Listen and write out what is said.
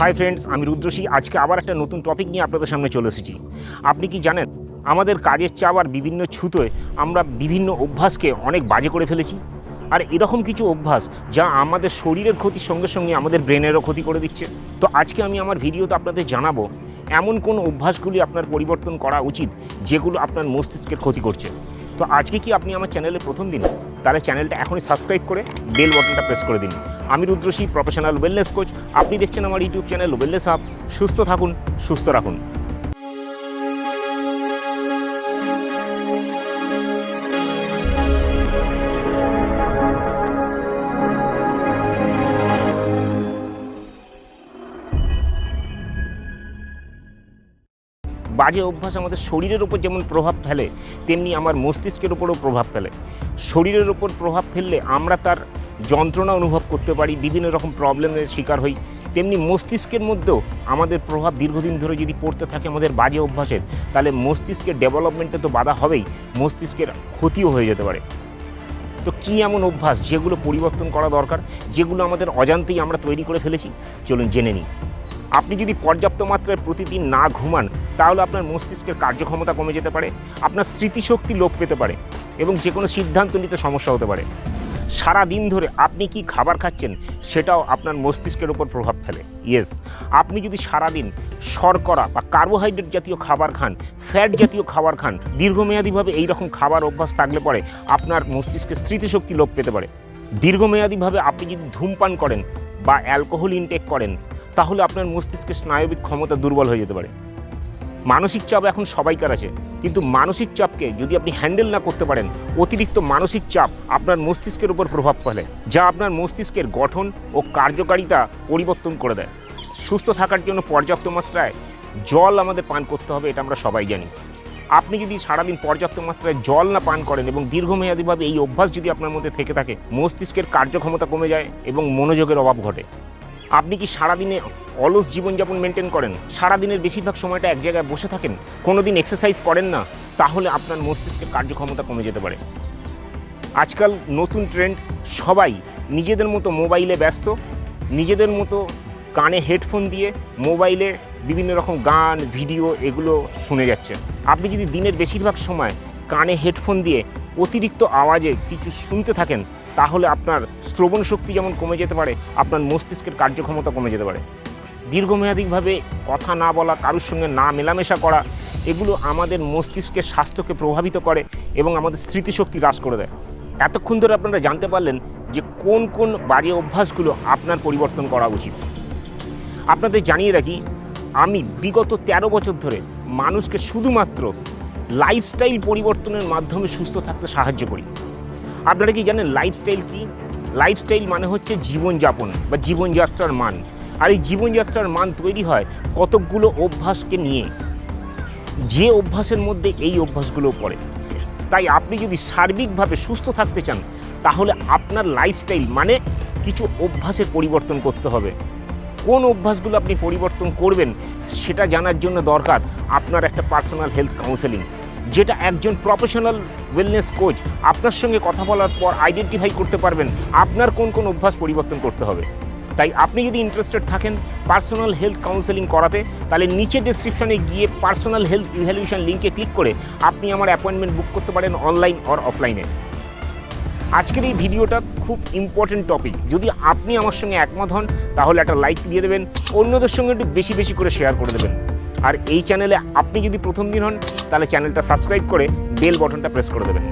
Hi friends আমি রুদ্রসী আজকে আবার একটা নতুন টপিক নিয়ে আপনাদের সামনে চলে এসেছি। আপনি কি জানেন, আমাদের কাজের চাপ আর বিভিন্ন ছুতোয় আমরা বিভিন্ন অভ্যাসকে অনেক বাজে করে ফেলেছি? আর এরকম কিছু অভ্যাস যা আমাদের শরীরের ক্ষতির সঙ্গে সঙ্গে আমাদের ব্রেনেরও ক্ষতি করে দিচ্ছে। তো আজকে আমি আমার ভিডিওতে আপনাদের জানাব, এমন কোন অভ্যাসগুলি আপনার পরিবর্তন করা উচিত যেগুলো আপনার মস্তিষ্কের ক্ষতি করছে? তো আজকে কি আপনি আমার চ্যানেলে প্রথম দিন? তাহলে চ্যানেলটা এখনই সাবস্ক্রাইব করে বেল বটনটা প্রেস করে দিন। আমি রুদ্রশী প্রফেশনাল ওয়েলনেস কোচ আপনি দেখছেন আমার ইউটিউব চ্যানেল ওয়েলনেস আপ সুস্থ থাকুন, সুস্থ রাখুন। বাজে অভ্যাস আমাদের শরীরের ওপর যেমন প্রভাব ফেলে, তেমনি আমার মস্তিষ্কের ওপরও প্রভাব ফেলে। শরীরের ওপর প্রভাব ফেললে আমরা তার যন্ত্রণা অনুভব করতে পারি, বিভিন্ন রকম প্রবলেমের শিকার হই। তেমনি মস্তিষ্কের মধ্যেও আমাদের প্রভাব দীর্ঘদিন ধরে যদি পড়তে থাকে আমাদের বাজে অভ্যাসের, তাহলে মস্তিষ্কের ডেভেলপমেন্টে তো বাধা হবেই, মস্তিষ্কের ক্ষতিও হয়ে যেতে পারে। তো কী এমন অভ্যাস যেগুলো পরিবর্তন করা দরকার, যেগুলো আমাদের অজান্তেই আমরা তৈরি করে ফেলেছি? চলুন জেনে নিই। আপনি যদি পর্যাপ্ত মাত্রায় প্রতিদিন না ঘুমান, তাহলে আপনার মস্তিষ্কের কার্যক্ষমতা কমে যেতে পারে, আপনার স্মৃতিশক্তি লোপ পেতে পারে এবং যে কোনো সিদ্ধান্ত নিতে সমস্যা হতে পারে। সারা দিন ধরে আপনি কি খাবার খাচ্ছেন, সেটাও আপনার মস্তিষ্কের উপর প্রভাব ফেলে। ইয়েস আপনি যদি সারাদিন শর্করা বা কার্বোহাইড্রেট জাতীয় খাবার খান ফ্যাট জাতীয় খাবার খান, দীর্ঘমেয়াদীভাবে এই রকম খাবার অভ্যাস থাকলে পরে আপনার মস্তিষ্কের স্মৃতিশক্তি লোপ পেতে পারে। দীর্ঘমেয়াদীভাবে আপনি যদি ধূমপান করেন বা অ্যালকোহল ইনটেক করেন, তাহলে আপনার মস্তিষ্কের স্নায়বিক ক্ষমতা দুর্বল হয়ে যেতে পারে। মানসিক চাপ এখন সবাইকার আছে, কিন্তু মানসিক চাপকে যদি আপনি হ্যান্ডেল না করতে পারেন, অতিরিক্ত মানসিক চাপ আপনার মস্তিষ্কের উপর প্রভাব ফেলে, যা আপনার মস্তিষ্কের গঠন ও কার্যকারিতা পরিবর্তন করে দেয়। সুস্থ থাকার জন্য পর্যাপ্ত মাত্রায় জল আমাদের পান করতে হবে, এটা আমরা সবাই জানি। আপনি যদি সারাদিন পর্যাপ্ত মাত্রায় জল না পান করেন এবং দীর্ঘমেয়াদীভাবে এই অভ্যাস যদি আপনার মধ্যে থেকে থাকে, মস্তিষ্কের কার্যক্ষমতা কমে যায় এবং মনোযোগের অভাব ঘটে। আপনি কি সারাদিনে অলস জীবনযাপন মেনটেন করেন? সারাদিনের বেশিরভাগ সময়টা এক জায়গায় বসে থাকেন? কোনো দিন এক্সারসাইজ করেন না? তাহলে আপনার মস্তিষ্কের কার্যক্ষমতা কমে যেতে পারে। আজকাল নতুন ট্রেন্ড সবাই নিজেদের মতো মোবাইলে ব্যস্ত, নিজেদের মতো কানে হেডফোন দিয়ে মোবাইলে বিভিন্ন রকম গান, ভিডিও এগুলো শুনে যাচ্ছে। আপনি যদি দিনের বেশিরভাগ সময় কানে হেডফোন দিয়ে অতিরিক্ত আওয়াজে কিছু শুনতে থাকেন, তাহলে আপনার শ্রবণ শক্তি যেমন কমে যেতে পারে, আপনার মস্তিষ্কের কার্যক্ষমতা কমে যেতে পারে। দীর্ঘমেয়াদীভাবে কথা না বলা, কারোর সঙ্গে না মেলামেশা করা, এগুলো আমাদের মস্তিষ্কের স্বাস্থ্যকে প্রভাবিত করে এবং আমাদের স্মৃতিশক্তি হ্রাস করে দেয়। এতক্ষণ ধরে আপনারা জানতে পারলেন যে কোন কোন বাজে অভ্যাসগুলো আপনার পরিবর্তন করা উচিত। আপনাদের জানিয়ে রাখি, আমি বিগত ১৩ বছর ধরে মানুষকে শুধুমাত্র লাইফস্টাইল পরিবর্তনের মাধ্যমে সুস্থ থাকতে সাহায্য করি। আপনারা কি জানেন লাইফস্টাইল কি? লাইফস্টাইল মানে হচ্ছে জীবনযাপন বা জীবনযাত্রার মান। আর এই জীবনযাত্রার মান তৈরি হয় কতকগুলো অভ্যাসকে নিয়ে। যে অভ্যাসের মধ্যে এই অভ্যাসগুলো পড়ে। তাই আপনি যদি সার্বিকভাবে সুস্থ থাকতে চান, তাহলে আপনার লাইফস্টাইল মানে কিছু অভ্যাসের পরিবর্তন করতে হবে। কোন অভ্যাসগুলো আপনি পরিবর্তন করবেন সেটা জানার জন্য দরকার আপনার একটা পার্সোনাল হেলথ কাউন্সেলিং যেটা একজন প্রফেশনাল ওয়েলনেস কোচ আপনার সঙ্গে কথা বলার পর আইডেন্টিফাই করতে পারবেন আপনার কোন কোন অভ্যাস পরিবর্তন করতে হবে। তাই আপনি যদি ইন্টারেস্টেড থাকেন পার্সোনাল হেলথ কাউন্সেলিং করাতে, তাহলে নিচে ডিসক্রিপশনে গিয়ে পার্সোনাল হেলথ ইভ্যালুয়েশন লিঙ্কে ক্লিক করে আপনি আমার অ্যাপয়েন্টমেন্ট বুক করতে পারেন অনলাইন অর অফলাইনে আজকের এই ভিডিওটা খুব ইম্পর্টেন্ট টপিক যদি আপনি আমার সঙ্গে একমত হন, তাহলে একটা লাইক দিয়ে দেবেন, অন্যদের সঙ্গে একটু বেশি বেশি করে শেয়ার করে দেবেন। আর এই চ্যানেলে আপনি যদি প্রথম দিন হন, তাহলে চ্যানেলটা সাবস্ক্রাইব করে বেল বটনটা প্রেস করে দেবেন।